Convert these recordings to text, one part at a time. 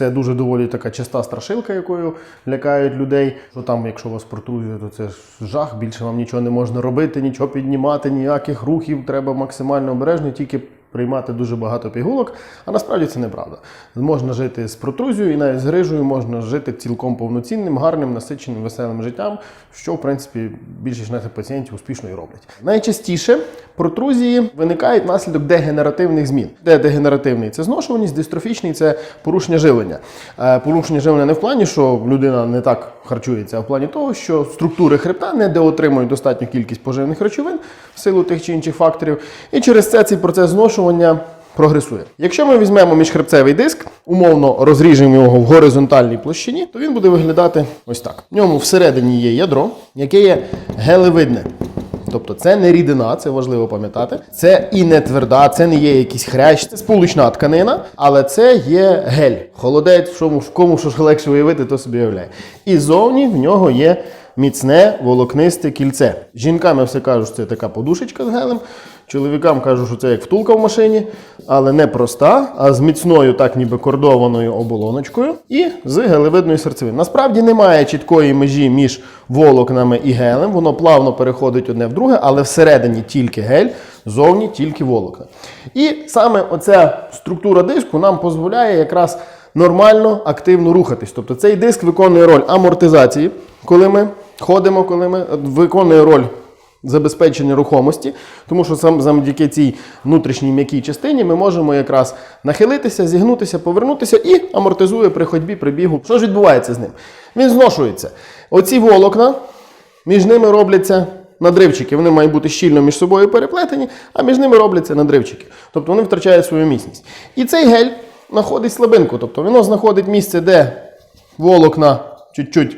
Це дуже доволі така часта страшилка, якою лякають людей. Що там, якщо вас протрузія, то це жах, більше вам нічого не можна робити, нічого піднімати, ніяких рухів. Треба максимально обережно, тільки приймати дуже багато пігулок. А насправді це неправда. Можна жити з протрузією і навіть з грижею можна жити цілком повноцінним, гарним, насиченим, веселим життям, що в принципі більшість наших пацієнтів успішно і роблять. Найчастіше протрузії виникають внаслідок дегенеративних змін. Де дегенеративний це зношуваність, дистрофічний це порушення живлення. Е, Порушення живлення не в плані, що людина не так харчується, а в плані того, що структури хребта не доотримують достатню кількість поживних речовин в силу тих чи інших факторів, і через це цей процес зношування. Прогресує. Якщо ми візьмемо міжхребцевий диск, умовно розріжемо його в горизонтальній площині, то він буде виглядати ось так. В ньому всередині є ядро, яке є гелевидне. Тобто це не рідина, це важливо пам'ятати. Це і не тверда, це не є якийсь хрящ, це сполучна тканина, але це є гель. Холодець, в чому в кому що ж легше уявити, то собі уявляє. І зовні в нього є міцне волокнисте кільце. Жінками все кажуть, це така подушечка з гелем. Чоловікам кажуть, що це як втулка в машині, але не проста, а з міцною, так ніби кордованою оболоночкою і з гелевидною серцевиною. Насправді немає чіткої межі між волокнами і гелем, воно плавно переходить одне в друге, але всередині тільки гель, зовні тільки волокна. І саме оця структура диску нам дозволяє якраз нормально, активно рухатись. Тобто цей диск виконує роль амортизації, коли ми ходимо, коли ми виконує роль забезпечення рухомості, тому що сам завдяки цій внутрішній м'якій частині ми можемо якраз нахилитися, зігнутися, повернутися і амортизує при ходьбі, при бігу. Що ж відбувається з ним? Він зношується. Оці волокна, між ними робляться надривчики. Вони мають бути щільно між собою переплетені, а між ними робляться надривчики. Тобто вони втрачають свою міцність. І цей гель знаходить слабинку, тобто воно знаходить місце, де волокна чуть-чуть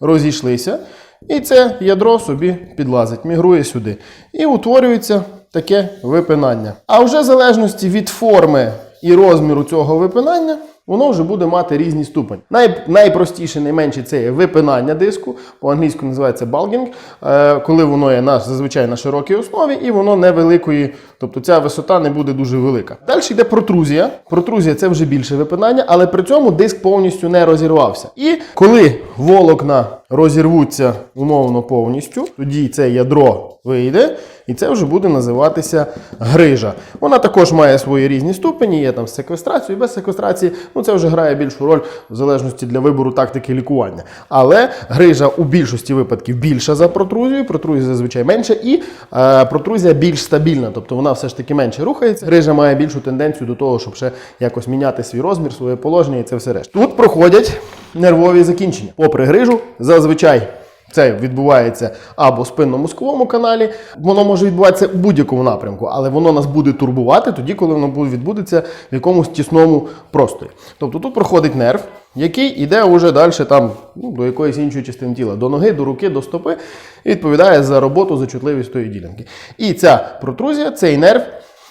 розійшлися. І це ядро собі підлазить, мігрує сюди. І утворюється таке випинання. А вже в залежності від форми і розміру цього випинання, воно вже буде мати різні ступені. Най, найпростіше, найменше це є випинання диску, по-англійську називається балгінг, е, коли воно є на, зазвичай на широкій основі, і воно невеликої, тобто ця висота не буде дуже велика. Далі йде протрузія. Протрузія це вже більше випинання, але при цьому диск повністю не розірвався. І коли волокна розірвуться умовно повністю, тоді це ядро вийде, і це вже буде називатися грижа. Вона також має свої різні ступені, є там з секвестрацією, без секвестрації. Ну це вже грає більшу роль в залежності для вибору тактики лікування. Але грижа у більшості випадків більша за протрузію, протрузія зазвичай менша, і е, протрузія більш стабільна, тобто вона все ж таки менше рухається. Грижа має більшу тенденцію до того, щоб ще якось міняти свій розмір, своє положення і це все решта. Тут проходять нервові закінчення. Попри грижу, зазвичай. Це відбувається або в спинномозковому каналі, воно може відбуватися у будь-якому напрямку, але воно нас буде турбувати тоді, коли воно відбудеться в якомусь тісному просторі. Тобто тут проходить нерв, який йде уже далі там, ну, до якоїсь іншої частини тіла, до ноги, до руки, до стопи, і відповідає за роботу, за чутливість тої ділянки. І ця протрузія, цей нерв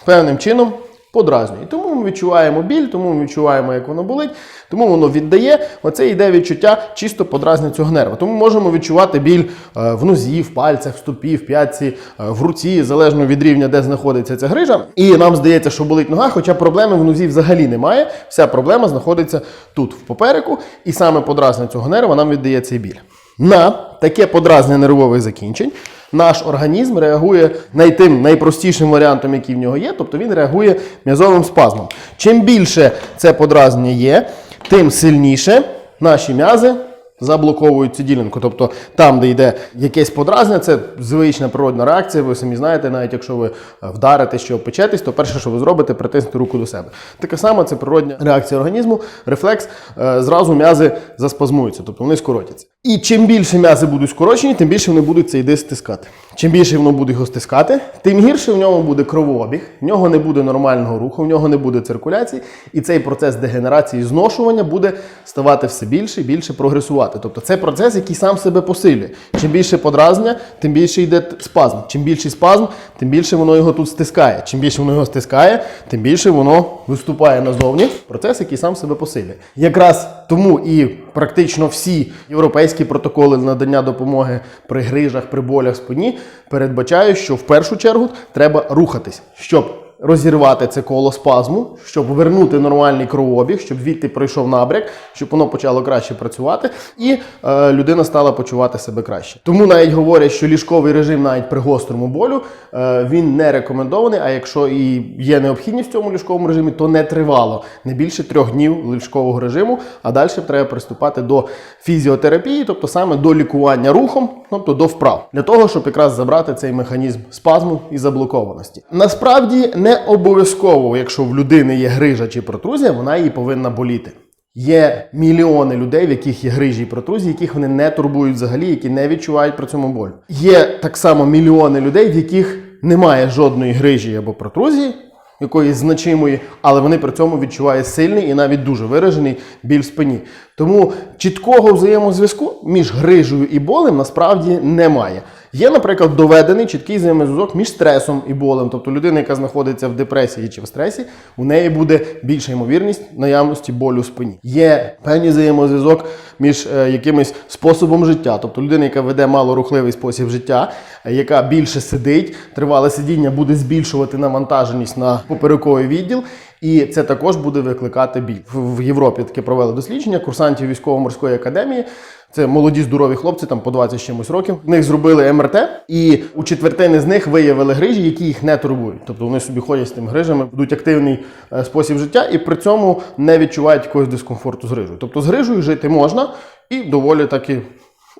певним чином подразнює. Тому ми відчуваємо біль, тому ми відчуваємо, як воно болить, тому воно віддає. Оце йде відчуття чисто подразнення цього нерва. Тому можемо відчувати біль е, в нозі, в пальцях, в стопі, в п'ятці, е, в руці, залежно від рівня, де знаходиться ця грижа. І нам здається, що болить нога, хоча проблеми в нозі взагалі немає. Вся проблема знаходиться тут, в попереку, і саме подразнення цього нерва нам віддає цей біль. На таке подразнення нервових закінчень наш організм реагує найтим найпростішим варіантом, який в нього є, тобто він реагує м'язовим спазмом. Чим більше це подразнення є, тим сильніше наші м'язи заблоковують цю ділянку. Тобто там, де йде якесь подразнення, це звична природна реакція. Ви самі знаєте, навіть якщо ви е, вдаритесь чи обпечетесь, то перше, що ви зробите, притиснути руку до себе. Таке саме це природня реакція організму, рефлекс, е, зразу м'язи заспазмуються, тобто вони скоротяться. І чим більше м'язи будуть скорочені, тим більше вони будуть цей диск стискати. Чим більше воно буде його стискати, тим гірше в ньому буде кровообіг, в нього не буде нормального руху, в нього не буде циркуляції, і цей процес дегенерації зношування буде ставати все більше і більше прогресувати. Тобто це процес, який сам себе посилює. Чим більше подразнення, тим більше йде спазм. Чим більший спазм, тим більше воно його тут стискає. Чим більше воно його стискає, тим більше воно виступає назовні. Процес, який сам себе посилює. Якраз тому і практично всі європейські протоколи надання допомоги при грижах, при болях спині передбачають, що в першу чергу треба рухатись, щоб розірвати це коло спазму, щоб вернути нормальний кровообіг, щоб відти пройшов набряк, щоб воно почало краще працювати, і е, людина стала почувати себе краще. Тому навіть говорять, що ліжковий режим навіть при гострому болю е, він не рекомендований. А якщо і є необхідність в цьому ліжковому режимі, то не тривало не більше трьох днів ліжкового режиму. А далі треба приступати до фізіотерапії, тобто саме до лікування рухом, тобто до вправ, для того, щоб якраз забрати цей механізм спазму і заблокованості. Насправді не обов'язково, якщо в людини є грижа чи протрузія, вона її повинна боліти. Є мільйони людей, в яких є грижі і протрузії, яких вони не турбують взагалі, які не відчувають при цьому болю. Є так само мільйони людей, в яких немає жодної грижі або протрузії, якоїсь значимої, але вони при цьому відчувають сильний і навіть дуже виражений біль в спині. Тому чіткого взаємозв'язку між грижею і болем насправді немає. Є, наприклад, доведений чіткий взаємозв'язок між стресом і болем. Тобто людина, яка знаходиться в депресії чи в стресі, у неї буде більша ймовірність наявності болю в спині. Є певний взаємозв'язок між е, якимось способом життя. Тобто людина, яка веде малорухливий спосіб життя, яка більше сидить, тривале сидіння буде збільшувати навантаженість на поперековий відділ. І це також буде викликати біль. В Європі таке провели дослідження курсантів військово-морської академії. Це молоді здорові хлопці, там по 20 з чимось років. В них зробили МРТ, і у четвертини з них виявили грижі, які їх не турбують. Тобто вони собі ходять з тими грижами, ведуть активний е, спосіб життя і при цьому не відчувають якогось дискомфорту з грижею. Тобто з грижею жити можна і доволі таки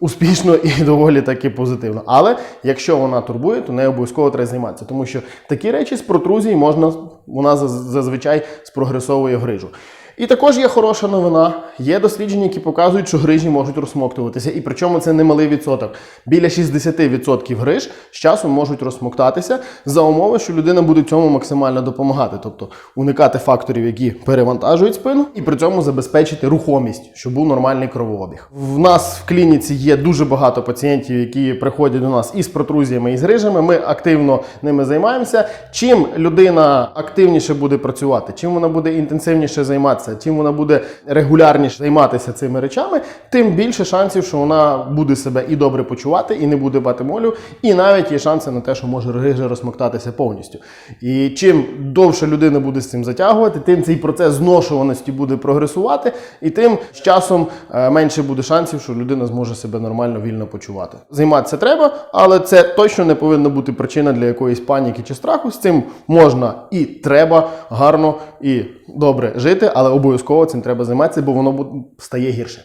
успішно і доволі таки позитивно. Але якщо вона турбує, то не обов'язково треба займатися, тому що такі речі з протрузії можна вона зазвичай спрогресовує грижу. І також є хороша новина. Є дослідження, які показують, що грижі можуть розсмоктуватися. І причому це немалий відсоток. Біля 60% гриж з часом можуть розсмоктатися за умови, що людина буде цьому максимально допомагати, тобто уникати факторів, які перевантажують спину, і при цьому забезпечити рухомість, щоб був нормальний кровообіг. В нас в клініці є дуже багато пацієнтів, які приходять до нас із протрузіями і з грижами. Ми активно ними займаємося. Чим людина активніше буде працювати, чим вона буде інтенсивніше займатися, чим вона буде регулярніше займатися цими речами, тим більше шансів, що вона буде себе і добре почувати, і не буде бати молю, і навіть є шанси на те, що може грижа розмоктатися повністю. І чим довше людина буде з цим затягувати, тим цей процес зношуваності буде прогресувати, і тим з часом е, менше буде шансів, що людина зможе себе нормально вільно почувати. Займатися треба, але це точно не повинна бути причина для якоїсь паніки чи страху. З цим можна і треба гарно і добре жити, але обов'язково цим треба займатися, бо воно стає гірше.